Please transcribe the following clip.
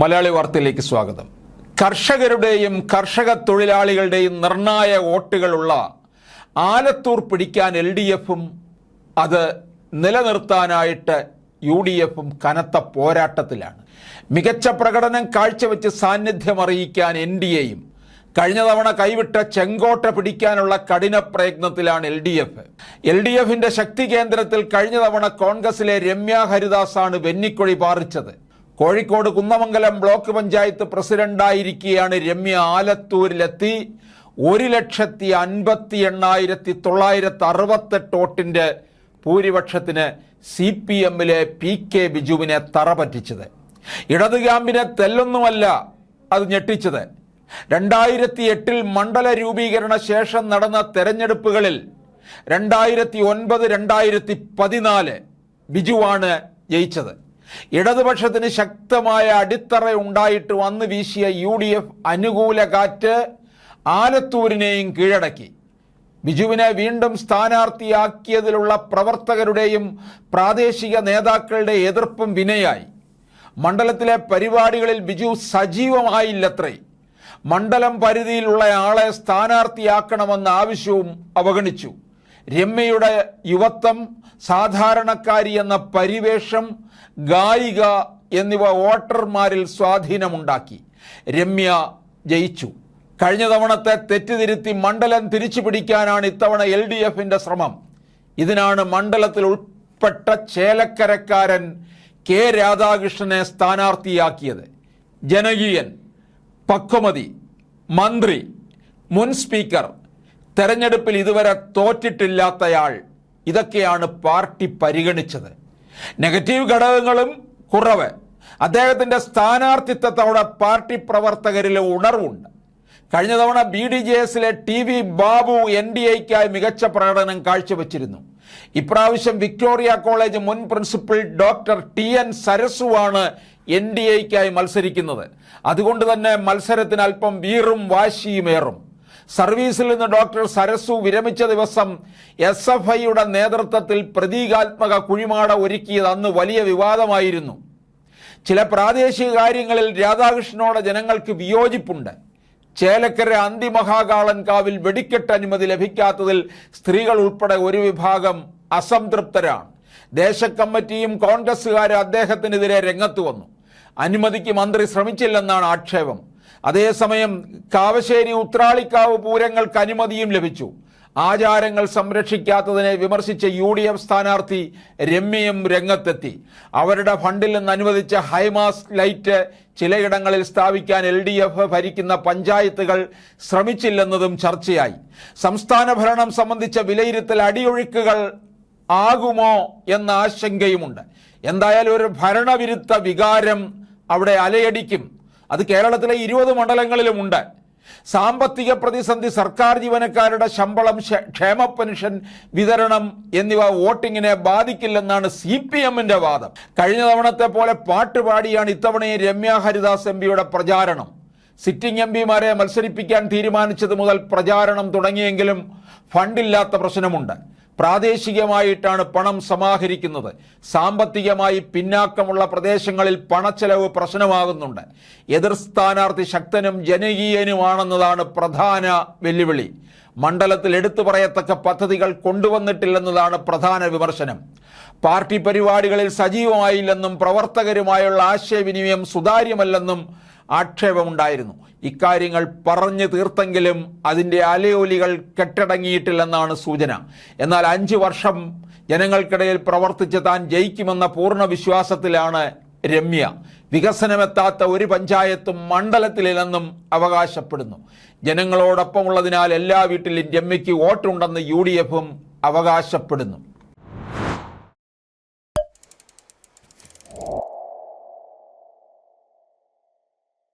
മലയാളി വാർത്തയിലേക്ക് സ്വാഗതം. കർഷകരുടെയും കർഷക തൊഴിലാളികളുടെയും നിർണായ വോട്ടുകളുള്ള ആലത്തൂർ പിടിക്കാൻ എൽ ഡി എഫും അത് നിലനിർത്താനായിട്ട് യു ഡി എഫും കനത്ത പോരാട്ടത്തിലാണ്. മികച്ച പ്രകടനം കാഴ്ചവെച്ച് സാന്നിധ്യം അറിയിക്കാൻ എൻ ഡി എയും കഴിഞ്ഞ തവണ കൈവിട്ട ചെങ്കോട്ട പിടിക്കാനുള്ള കഠിന പ്രയത്നത്തിലാണ് L D F. L D എഫിന്റെ ശക്തി കേന്ദ്രത്തിൽ കഴിഞ്ഞ തവണ കോൺഗ്രസിലെ രമ്യ ഹരിദാസാണ് വെന്നിക്കൊഴി പാറിച്ചത്. കോഴിക്കോട് കുന്നമംഗലം ബ്ലോക്ക് പഞ്ചായത്ത് പ്രസിഡന്റായിരിക്കെയാണ് രമ്യ ആലത്തൂരിലെത്തി. ഒരു ലക്ഷത്തി അൻപത്തി എണ്ണായിരത്തി തൊള്ളായിരത്തി അറുപത്തെട്ട് വോട്ടിന്റെ ഭൂരിപക്ഷത്തിന് സി പി എമ്മിലെ പി കെ ബിജുവിനെ തറ പറ്റിച്ചത്. ഇടത് ക്യാമ്പിനെ തെല്ലൊന്നുമല്ല അത് ഞെട്ടിച്ചത്. രണ്ടായിരത്തി എട്ടിൽ മണ്ഡല രൂപീകരണ ശേഷം നടന്ന തെരഞ്ഞെടുപ്പുകളിൽ രണ്ടായിരത്തി ഒൻപത് രണ്ടായിരത്തി പതിനാല് ബിജുവാണ് ജയിച്ചത്. ഇടതുപക്ഷത്തിന് ശക്തമായ അടിത്തറ ഉണ്ടായിട്ട് വന്ന് വീശിയ യു ഡി എഫ് അനുകൂല കാറ്റ് ആലത്തൂരിനെയും കീഴടക്കി. ബിജുവിനെ വീണ്ടും സ്ഥാനാർത്ഥിയാക്കിയതിലുള്ള പ്രവർത്തകരുടെയും പ്രാദേശിക നേതാക്കളുടെ എതിർപ്പും വിനയായി. മണ്ഡലത്തിലെ പരിപാടികളിൽ ബിജു സജീവമായില്ലത്രേ. മണ്ഡലം പരിധിയിലുള്ള ആളെ സ്ഥാനാർത്ഥിയാക്കണമെന്ന ആവശ്യവും അവഗണിച്ചു. രമ്യയുടെ യുവത്വം സാധാരണക്കാരി എന്ന പരിവേഷം ഗായിക എന്നിവ വോട്ടർമാരിൽ സ്വാധീനമുണ്ടാക്കി. രമ്യ ജയിച്ചു. കഴിഞ്ഞ തവണത്തെ തെറ്റുതിരുത്തി മണ്ഡലം തിരിച്ചു പിടിക്കാനാണ് ഇത്തവണ എൽ ഡി എഫിന്റെ ശ്രമം. ഇതിനാണ് മണ്ഡലത്തിൽ ഉൾപ്പെട്ട ചേലക്കരക്കാരൻ കെ രാധാകൃഷ്ണനെ സ്ഥാനാർത്ഥിയാക്കിയത്. ജനകീയൻ പക്വമതി മന്ത്രി മുൻ സ്പീക്കർ തെരഞ്ഞെടുപ്പിൽ ഇതുവരെ തോറ്റിട്ടില്ലാത്തയാൾ ഇതൊക്കെയാണ് പാർട്ടി പരിഗണിച്ചത്. നെഗറ്റീവ് ഘടകങ്ങളും കുറവ്. അദ്ദേഹത്തിന്റെ സ്ഥാനാർത്ഥിത്വത്തോടെ പാർട്ടി പ്രവർത്തകരിൽ ഉണർവുണ്ട്. കഴിഞ്ഞ തവണ ബി ഡി ജെ എസിലെ T V Babu N D എക്കായി മികച്ച പ്രകടനം കാഴ്ചവെച്ചിരുന്നു. ഇപ്രാവശ്യം വിക്ടോറിയ കോളേജ് മുൻ പ്രിൻസിപ്പൽ ഡോക്ടർ ടി എൻ സരസുവാണ് എൻ ഡി എക്കായി മത്സരിക്കുന്നത്. അതുകൊണ്ട് തന്നെ മത്സരത്തിന് അല്പം വീറും വാശിയുമേറും സർവീസിൽ നിന്ന് ഡോക്ടർ സരസു വിരമിച്ച ദിവസം എസ് എഫ് ഐയുടെ നേതൃത്വത്തിൽ പ്രതീകാത്മക കുഴിമാട ഒരുക്കിയത് അന്ന് വലിയ വിവാദമായിരുന്നു. ചില പ്രാദേശിക കാര്യങ്ങളിൽ രാധാകൃഷ്ണനോട് ജനങ്ങൾക്ക് വിയോജിപ്പുണ്ട്. ചേലക്കര അന്തിമഹാകാളൻ കാവിൽ വെടിക്കെട്ട് അനുമതി ലഭിക്കാത്തതിൽ സ്ത്രീകൾ ഉൾപ്പെടെ ഒരു വിഭാഗം അസംതൃപ്തരാണ്. ദേശക്കമ്മിറ്റിയും കോൺഗ്രസ്സുകാരും അദ്ദേഹത്തിനെതിരെ രംഗത്ത് വന്നു. അനുമതിക്ക് മന്ത്രി ശ്രമിച്ചില്ലെന്നാണ് ആക്ഷേപം. അതേസമയം കാവശ്ശേരി ഉത്രാളിക്കാവ് പൂരങ്ങൾക്ക് അനുമതിയും ലഭിച്ചു. ആചാരങ്ങൾ സംരക്ഷിക്കാത്തതിനെ വിമർശിച്ച യു ഡി എഫ് സ്ഥാനാർത്ഥി രമ്യയും രംഗത്തെത്തി. അവരുടെ ഫണ്ടിൽ നിന്ന് അനുവദിച്ച ഹൈമാസ് ലൈറ്റ് ചിലയിടങ്ങളിൽ സ്ഥാപിക്കാൻ എൽ ഡി എഫ് ഭരിക്കുന്ന പഞ്ചായത്തുകൾ ശ്രമിച്ചില്ലെന്നതും ചർച്ചയായി. സംസ്ഥാന ഭരണം സംബന്ധിച്ച വിലയിരുത്തൽ അടിയൊഴുക്കുകൾ ആകുമോ എന്ന ആശങ്കയുമുണ്ട്. എന്തായാലും ഒരു ഭരണവിരുദ്ധ വികാരം അവിടെ അലയടിക്കും. അത് കേരളത്തിലെ ഇരുപത് മണ്ഡലങ്ങളിലുമുണ്ട്. സാമ്പത്തിക പ്രതിസന്ധി സർക്കാർ ജീവനക്കാരുടെ ശമ്പളം ക്ഷേമ പെൻഷൻ വിതരണം എന്നിവ വോട്ടിങ്ങിനെ ബാധിക്കില്ലെന്നാണ് സി പി എമ്മിന്റെ വാദം. കഴിഞ്ഞ തവണത്തെ പോലെ പാട്ടുപാടിയാണ് ഇത്തവണയും രമ്യ ഹരിദാസ് എം പിയുടെ പ്രചാരണം. സിറ്റിംഗ് എം പിമാരെ മത്സരിപ്പിക്കാൻ തീരുമാനിച്ചത് മുതൽ പ്രചാരണം തുടങ്ങിയെങ്കിലും ഫണ്ടില്ലാത്ത പ്രശ്നമുണ്ട്. പ്രാദേശികമായിട്ടാണ് പണം സമാഹരിക്കുന്നത്. സാമ്പത്തികമായി പിന്നാക്കമുള്ള പ്രദേശങ്ങളിൽ പണച്ചെലവ് പ്രശ്നമാകുന്നുണ്ട്. എതിർ സ്ഥാനാർത്ഥി ശക്തനും ജനകീയനുമാണെന്നതാണ് പ്രധാന വെല്ലുവിളി. മണ്ഡലത്തിൽ എടുത്തു പറയത്തക്ക പദ്ധതികൾ കൊണ്ടുവന്നിട്ടില്ലെന്നതാണ് പ്രധാന വിമർശനം. പാർട്ടി പരിപാടികളിൽ സജീവമായില്ലെന്നും പ്രവർത്തകരുമായുള്ള ആശയവിനിമയം സുതാര്യമല്ലെന്നും ആക്ഷേപമുണ്ടായിരുന്നു. ഇക്കാര്യങ്ങൾ പറഞ്ഞു തീർത്തെങ്കിലും അതിന്റെ അലയൊലികൾ കെട്ടടങ്ങിയിട്ടില്ലെന്നാണ് സൂചന. എന്നാൽ അഞ്ച് വർഷം ജനങ്ങൾക്കിടയിൽ പ്രവർത്തിച്ച് താൻ ജയിക്കുമെന്ന പൂർണ വിശ്വാസത്തിലാണ് രമ്യ. വികസനമെത്താത്ത ഒരു പഞ്ചായത്തും മണ്ഡലത്തിലില്ലെന്നും അവകാശപ്പെടുന്നു. ജനങ്ങളോടൊപ്പമുള്ളതിനാൽ എല്ലാ വീട്ടിലും രമ്യയ്ക്ക് വോട്ടുണ്ടെന്ന് യു ഡി എഫും അവകാശപ്പെടുന്നു.